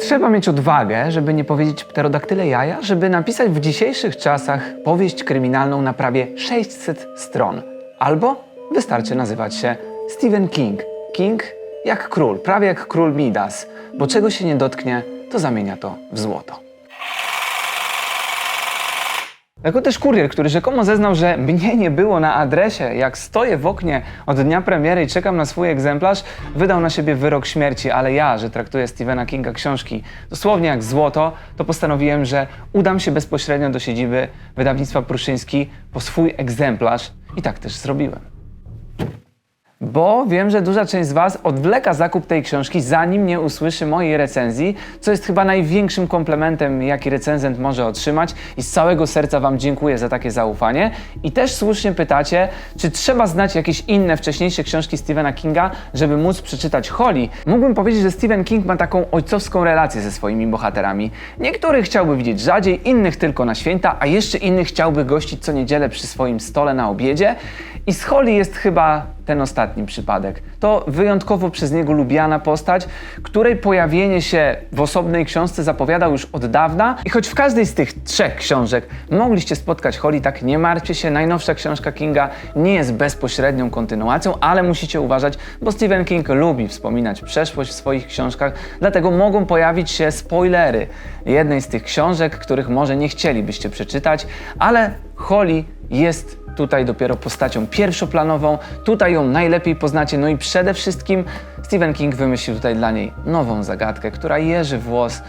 Trzeba mieć odwagę, żeby nie powiedzieć pterodaktyle jaja, żeby napisać w dzisiejszych czasach powieść kryminalną na prawie 600 stron. Albo wystarczy nazywać się Stephen King. King jak król, prawie jak król Midas, bo czego się nie dotknie, to zamienia to w złoto. Jako też kurier, który rzekomo zeznał, że mnie nie było na adresie, jak stoję w oknie od dnia premiery i czekam na swój egzemplarz, wydał na siebie wyrok śmierci, ale ja, że traktuję Stephena Kinga książki dosłownie jak złoto, to postanowiłem, że udam się bezpośrednio do siedziby wydawnictwa Pruszyński po swój egzemplarz i tak też zrobiłem. Bo wiem, że duża część z Was odwleka zakup tej książki, zanim nie usłyszy mojej recenzji, co jest chyba największym komplementem, jaki recenzent może otrzymać. I z całego serca Wam dziękuję za takie zaufanie. I też słusznie pytacie, czy trzeba znać jakieś inne, wcześniejsze książki Stephena Kinga, żeby móc przeczytać Holly. Mógłbym powiedzieć, że Stephen King ma taką ojcowską relację ze swoimi bohaterami. Niektórych chciałby widzieć rzadziej, innych tylko na święta, a jeszcze innych chciałby gościć co niedzielę przy swoim stole na obiedzie. I z Holly jest chyba ten ostatni przypadek. To wyjątkowo przez niego lubiana postać, której pojawienie się w osobnej książce zapowiadał już od dawna. I choć w każdej z tych trzech książek mogliście spotkać Holly, tak nie martwcie się, najnowsza książka Kinga nie jest bezpośrednią kontynuacją, ale musicie uważać, bo Stephen King lubi wspominać przeszłość w swoich książkach, dlatego mogą pojawić się spoilery jednej z tych książek, których może nie chcielibyście przeczytać, ale Holly jest tutaj dopiero postacią pierwszoplanową, tutaj ją najlepiej poznacie, no i przede wszystkim Stephen King wymyślił tutaj dla niej nową zagadkę, która jeży włos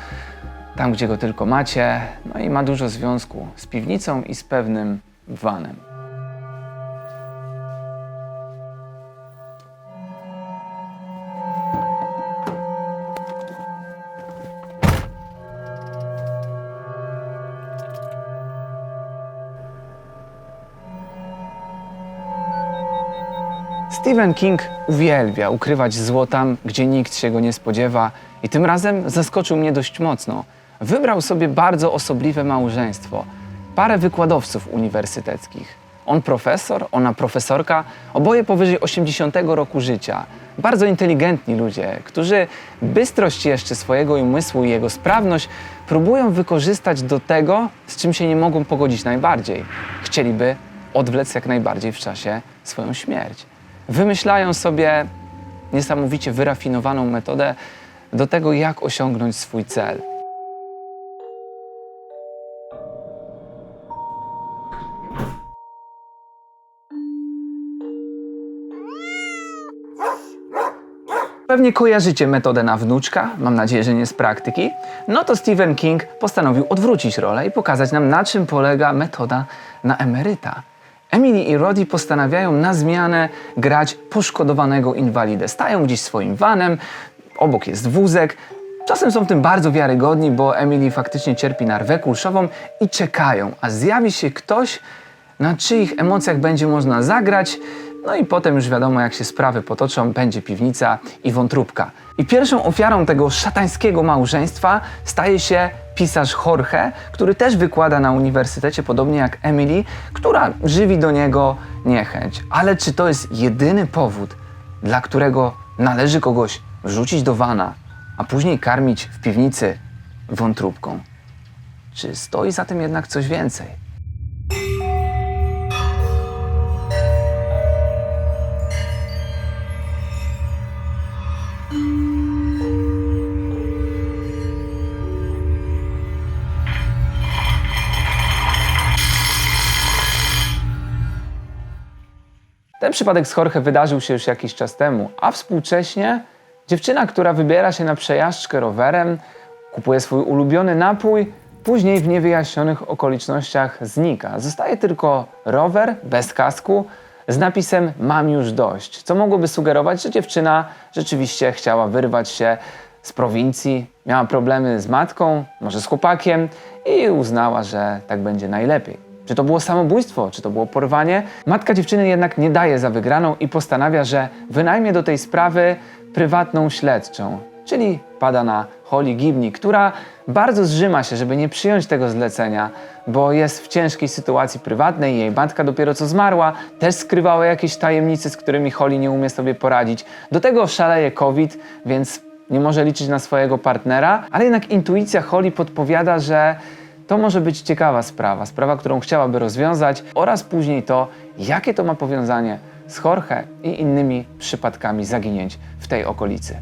tam, gdzie go tylko macie, no i ma dużo związku z piwnicą i z pewnym vanem. Stephen King uwielbia ukrywać zło tam, gdzie nikt się go nie spodziewa i tym razem zaskoczył mnie dość mocno. Wybrał sobie bardzo osobliwe małżeństwo. Parę wykładowców uniwersyteckich. On profesor, ona profesorka, oboje powyżej 80 roku życia. Bardzo inteligentni ludzie, którzy bystrość jeszcze swojego umysłu i jego sprawność próbują wykorzystać do tego, z czym się nie mogą pogodzić najbardziej. Chcieliby odwlec jak najbardziej w czasie swoją śmierć. Wymyślają sobie niesamowicie wyrafinowaną metodę do tego, jak osiągnąć swój cel. Pewnie kojarzycie metodę na wnuczka, mam nadzieję, że nie z praktyki. No to Stephen King postanowił odwrócić rolę i pokazać nam, na czym polega metoda na emeryta. Emily i Roddy postanawiają na zmianę grać poszkodowanego inwalidę. Stają gdzieś swoim vanem, obok jest wózek. Czasem są w tym bardzo wiarygodni, bo Emily faktycznie cierpi na rwę kulszową i czekają, a zjawi się ktoś, na czyich emocjach będzie można zagrać. No i potem już wiadomo, jak się sprawy potoczą, będzie piwnica i wątróbka. I pierwszą ofiarą tego szatańskiego małżeństwa staje się pisarz Jorge, który też wykłada na uniwersytecie, podobnie jak Emily, która żywi do niego niechęć. Ale czy to jest jedyny powód, dla którego należy kogoś wrzucić do wana, a później karmić w piwnicy wątróbką? Czy stoi za tym jednak coś więcej? Ten przypadek z Jorge wydarzył się już jakiś czas temu, a współcześnie dziewczyna, która wybiera się na przejażdżkę rowerem, kupuje swój ulubiony napój, później w niewyjaśnionych okolicznościach znika. Zostaje tylko rower bez kasku z napisem Mam już dość, co mogłoby sugerować, że dziewczyna rzeczywiście chciała wyrwać się z prowincji, miała problemy z matką, może z chłopakiem i uznała, że tak będzie najlepiej. Czy to było samobójstwo, czy to było porwanie? Matka dziewczyny jednak nie daje za wygraną i postanawia, że wynajmie do tej sprawy prywatną śledczą, czyli pada na Holly Gibney, która bardzo zrzyma się, żeby nie przyjąć tego zlecenia, bo jest w ciężkiej sytuacji prywatnej, jej matka dopiero co zmarła, też skrywała jakieś tajemnice, z którymi Holly nie umie sobie poradzić. Do tego szaleje COVID, więc nie może liczyć na swojego partnera, ale jednak intuicja Holly podpowiada, że to może być ciekawa sprawa, sprawa, którą chciałaby rozwiązać oraz później to, jakie to ma powiązanie z Jorge i innymi przypadkami zaginięć w tej okolicy.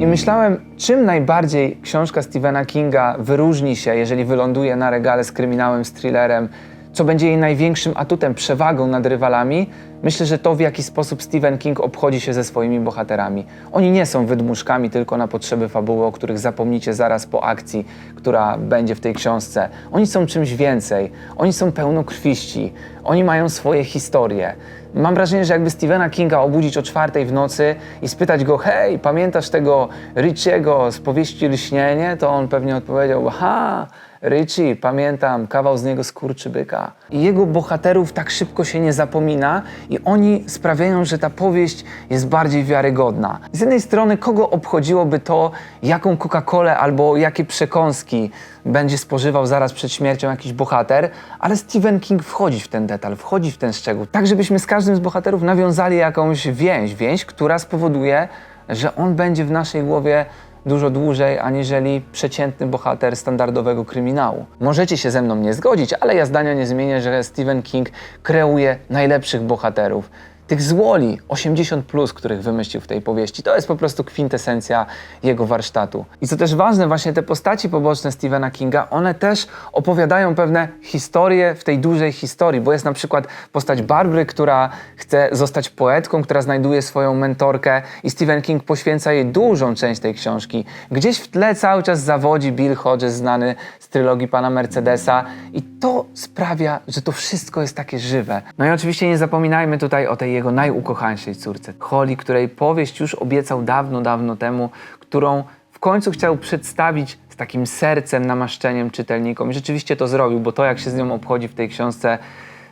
I myślałem, czym najbardziej książka Stephena Kinga wyróżni się, jeżeli wyląduje na regale z kryminałem, z thrillerem, co będzie jej największym atutem, przewagą nad rywalami. Myślę, że to w jaki sposób Stephen King obchodzi się ze swoimi bohaterami. Oni nie są wydmuszkami tylko na potrzeby fabuły, o których zapomnicie zaraz po akcji, która będzie w tej książce. Oni są czymś więcej. Oni są pełnokrwiści. Oni mają swoje historie. Mam wrażenie, że jakby Stephena Kinga obudzić o czwartej w nocy i spytać go, hej, pamiętasz tego Richiego z powieści Lśnienie? To on pewnie odpowiedział, aha, Richie, pamiętam, kawał z niego skurczybyka. I jego bohaterów tak szybko się nie zapomina i oni sprawiają, że ta powieść jest bardziej wiarygodna. Z jednej strony, kogo obchodziłoby to, jaką Coca-Colę albo jakie przekąski będzie spożywał zaraz przed śmiercią jakiś bohater, ale Stephen King wchodzi w ten detal, wchodzi w ten szczegół, tak żebyśmy z każdym z bohaterów nawiązali jakąś więź, więź, która spowoduje, że on będzie w naszej głowie dużo dłużej, aniżeli przeciętny bohater standardowego kryminału. Możecie się ze mną nie zgodzić, ale ja zdania nie zmienię, że Stephen King kreuje najlepszych bohaterów. Tych złoli 80, plus, których wymyślił w tej powieści, to jest po prostu kwintesencja jego warsztatu. I co też ważne, właśnie te postaci poboczne Stephena Kinga, one też opowiadają pewne historie w tej dużej historii, bo jest na przykład postać Barbary, która chce zostać poetką, która znajduje swoją mentorkę i Stephen King poświęca jej dużą część tej książki. Gdzieś w tle cały czas zawodzi Bill Hodges, znany trylogii pana Mercedesa i to sprawia, że to wszystko jest takie żywe. No i oczywiście nie zapominajmy tutaj o tej jego najukochańszej córce, Holly, której powieść już obiecał dawno, dawno temu, którą w końcu chciał przedstawić z takim sercem, namaszczeniem czytelnikom. I rzeczywiście to zrobił, bo to, jak się z nią obchodzi w tej książce,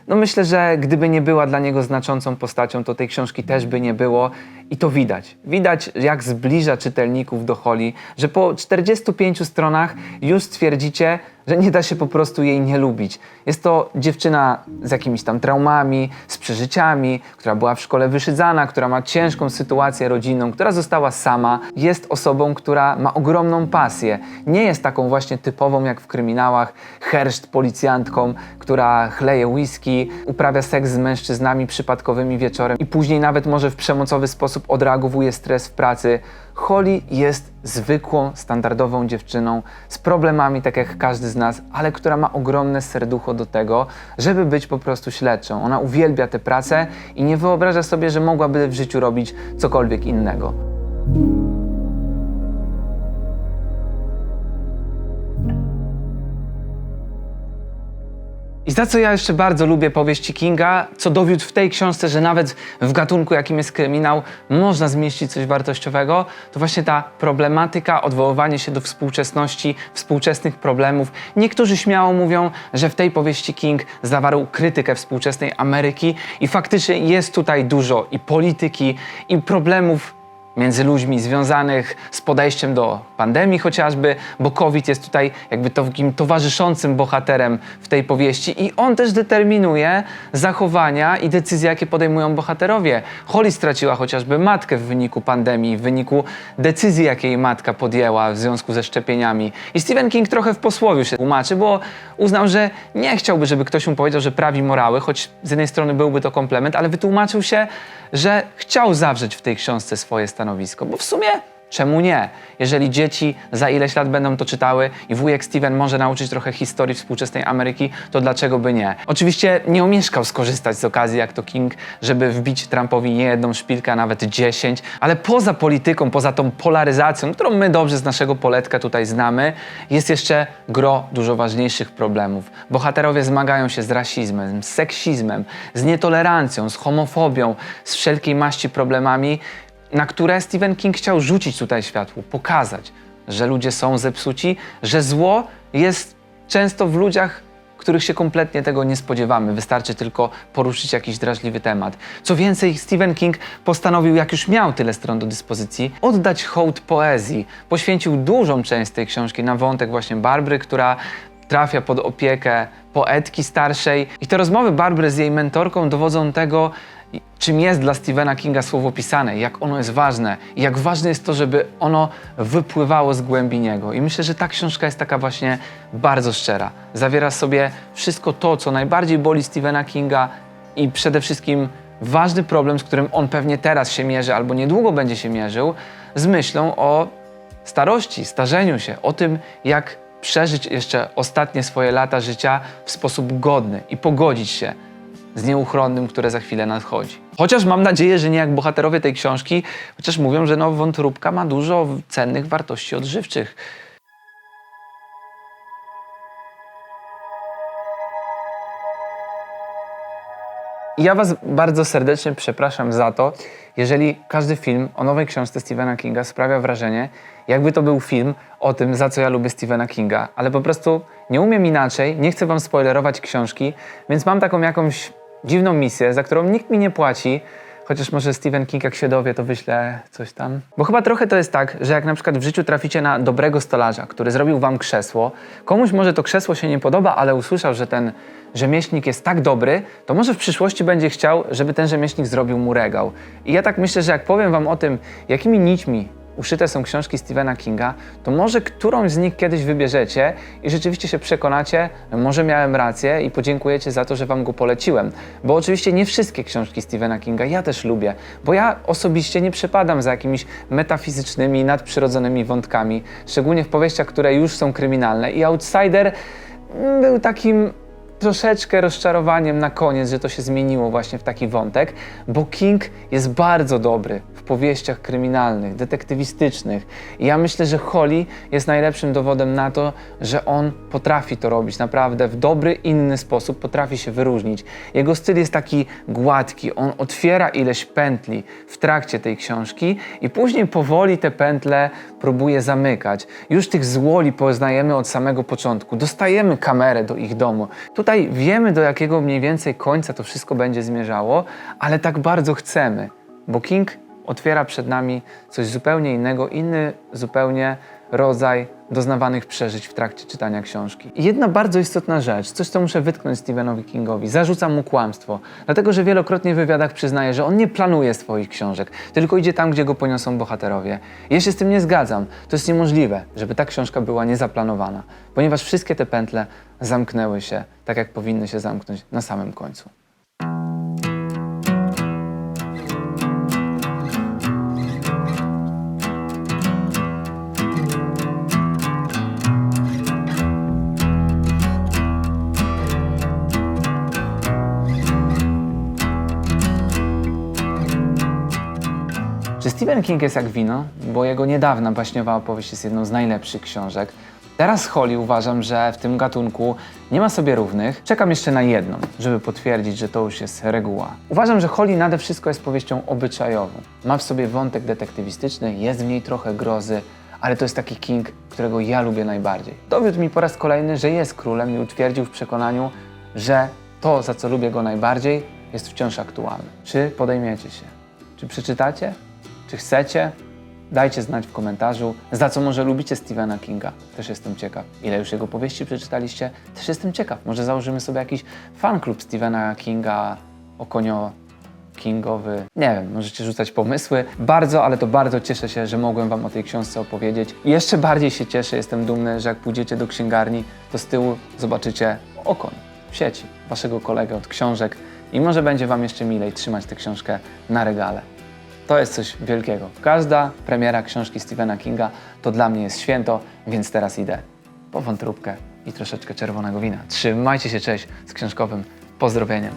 no myślę, że gdyby nie była dla niego znaczącą postacią, to tej książki też by nie było. I to widać. Widać, jak zbliża czytelników do Holly, że po 45 stronach już stwierdzicie, że nie da się po prostu jej nie lubić. Jest to dziewczyna z jakimiś tam traumami, z przeżyciami, która była w szkole wyszydzana, która ma ciężką sytuację rodzinną, która została sama. Jest osobą, która ma ogromną pasję. Nie jest taką właśnie typową jak w kryminałach, herszt policjantką, która chleje whisky, uprawia seks z mężczyznami przypadkowymi wieczorem i później nawet może w przemocowy sposób odreagowuje stres w pracy. Holly jest zwykłą, standardową dziewczyną z problemami, tak jak każdy z nas, ale która ma ogromne serducho do tego, żeby być po prostu śledczą. Ona uwielbia tę pracę i nie wyobraża sobie, że mogłaby w życiu robić cokolwiek innego. Za co ja jeszcze bardzo lubię powieści Kinga, co dowiódł w tej książce, że nawet w gatunku, jakim jest kryminał, można zmieścić coś wartościowego, to właśnie ta problematyka, odwoływanie się do współczesności, współczesnych problemów. Niektórzy śmiało mówią, że w tej powieści King zawarł krytykę współczesnej Ameryki i faktycznie jest tutaj dużo i polityki, i problemów między ludźmi związanych z podejściem do pandemii chociażby, bo COVID jest tutaj jakby takim towarzyszącym bohaterem w tej powieści i on też determinuje zachowania i decyzje, jakie podejmują bohaterowie. Holly straciła chociażby matkę w wyniku pandemii, w wyniku decyzji, jakie jej matka podjęła w związku ze szczepieniami. I Stephen King trochę w posłowiu się tłumaczy, bo uznał, że nie chciałby, żeby ktoś mu powiedział, że prawi morały, choć z jednej strony byłby to komplement, ale wytłumaczył się, że chciał zawrzeć w tej książce swoje stanowisko, bo w sumie czemu nie? Jeżeli dzieci za ileś lat będą to czytały i wujek Steven może nauczyć trochę historii współczesnej Ameryki, to dlaczego by nie? Oczywiście nie omieszkał skorzystać z okazji, jak to King, żeby wbić Trumpowi nie jedną szpilkę, a nawet dziesięć, ale poza polityką, poza tą polaryzacją, którą my dobrze z naszego poletka tutaj znamy, jest jeszcze gro dużo ważniejszych problemów. Bohaterowie zmagają się z rasizmem, z seksizmem, z nietolerancją, z homofobią, z wszelkiej maści problemami, na które Stephen King chciał rzucić tutaj światło, pokazać, że ludzie są zepsuci, że zło jest często w ludziach których się kompletnie tego nie spodziewamy. Wystarczy tylko poruszyć jakiś drażliwy temat. Co więcej, Stephen King postanowił, jak już miał tyle stron do dyspozycji, oddać hołd poezji. Poświęcił dużą część tej książki na wątek właśnie Barbry, która trafia pod opiekę poetki starszej. I te rozmowy Barbry z jej mentorką dowodzą tego, czym jest dla Stephena Kinga słowo pisane, jak ono jest ważne i jak ważne jest to, żeby ono wypływało z głębi niego. I myślę, że ta książka jest taka właśnie bardzo szczera. Zawiera sobie wszystko to, co najbardziej boli Stephena Kinga i przede wszystkim ważny problem, z którym on pewnie teraz się mierzy albo niedługo będzie się mierzył, z myślą o starości, starzeniu się, o tym, jak przeżyć jeszcze ostatnie swoje lata życia w sposób godny i pogodzić się z nieuchronnym, które za chwilę nadchodzi. Chociaż mam nadzieję, że nie jak bohaterowie tej książki, chociaż mówią, że no, wątróbka ma dużo cennych wartości odżywczych. Ja Was bardzo serdecznie przepraszam za to, jeżeli każdy film o nowej książce Stephena Kinga sprawia wrażenie, jakby to był film o tym, za co ja lubię Stephena Kinga. Ale po prostu nie umiem inaczej, nie chcę Wam spoilerować książki, więc mam taką jakąś dziwną misję, za którą nikt mi nie płaci, Chociaż może Stephen King jak się dowie, to wyślę coś tam. Bo chyba trochę to jest tak, że jak na przykład w życiu traficie na dobrego stolarza, który zrobił wam krzesło, komuś może to krzesło się nie podoba, ale usłyszał, że ten rzemieślnik jest tak dobry, to może w przyszłości będzie chciał, żeby ten rzemieślnik zrobił mu regał. I ja tak myślę, że jak powiem wam o tym, jakimi nićmi uszyte są książki Stephena Kinga, to może którąś z nich kiedyś wybierzecie i rzeczywiście się przekonacie, może miałem rację i podziękujecie za to, że wam go poleciłem. Bo oczywiście nie wszystkie książki Stephena Kinga ja też lubię, bo ja osobiście nie przepadam za jakimiś metafizycznymi, nadprzyrodzonymi wątkami, szczególnie w powieściach, które już są kryminalne. I Outsider mm, był takim troszeczkę rozczarowaniem na koniec, że to się zmieniło właśnie w taki wątek, bo King jest bardzo dobry w powieściach kryminalnych, detektywistycznych. I ja myślę, że Holly jest najlepszym dowodem na to, że on potrafi to robić naprawdę w dobry, inny sposób, potrafi się wyróżnić. Jego styl jest taki gładki, on otwiera ileś pętli w trakcie tej książki i później powoli te pętle próbuje zamykać. Już tych złoli poznajemy od samego początku. Dostajemy kamerę do ich domu. Tutaj wiemy, do jakiego mniej więcej końca to wszystko będzie zmierzało, ale tak bardzo chcemy, bo King otwiera przed nami coś zupełnie innego, inny zupełnie rodzaj doznawanych przeżyć w trakcie czytania książki. I jedna bardzo istotna rzecz, coś co muszę wytknąć Stephenowi Kingowi, zarzucam mu kłamstwo, dlatego że wielokrotnie w wywiadach przyznaje, że on nie planuje swoich książek, tylko idzie tam, gdzie go poniosą bohaterowie. Ja się z tym nie zgadzam. To jest niemożliwe, żeby ta książka była niezaplanowana, ponieważ wszystkie te pętle zamknęły się tak, jak powinny się zamknąć na samym końcu. Czy Stephen King jest jak wino? Bo jego niedawna baśniowa opowieść jest jedną z najlepszych książek. Teraz Holly uważam, że w tym gatunku nie ma sobie równych. Czekam jeszcze na jedną, żeby potwierdzić, że to już jest reguła. Uważam, że Holly nade wszystko jest powieścią obyczajową. Ma w sobie wątek detektywistyczny, jest w niej trochę grozy, ale to jest taki King, którego ja lubię najbardziej. Dowiódł mi po raz kolejny, że jest królem i utwierdził w przekonaniu, że to, za co lubię go najbardziej, jest wciąż aktualne. Czy podejmiecie się? Czy przeczytacie? Czy chcecie? Dajcie znać w komentarzu, za co może lubicie Stephena Kinga. Też jestem ciekaw. Ile już jego powieści przeczytaliście? Też jestem ciekaw. Może założymy sobie jakiś fanklub Stephena Kinga, okonio Kingowy. Nie wiem, możecie rzucać pomysły. Bardzo, ale to bardzo cieszę się, że mogłem Wam o tej książce opowiedzieć. Jeszcze bardziej się cieszę, jestem dumny, że jak pójdziecie do księgarni, to z tyłu zobaczycie okoń w sieci, Waszego kolegę od książek i może będzie Wam jeszcze milej trzymać tę książkę na regale. To jest coś wielkiego. Każda premiera książki Stephena Kinga to dla mnie jest święto, więc teraz idę po wątróbkę i troszeczkę czerwonego wina. Trzymajcie się, cześć z książkowym pozdrowieniem.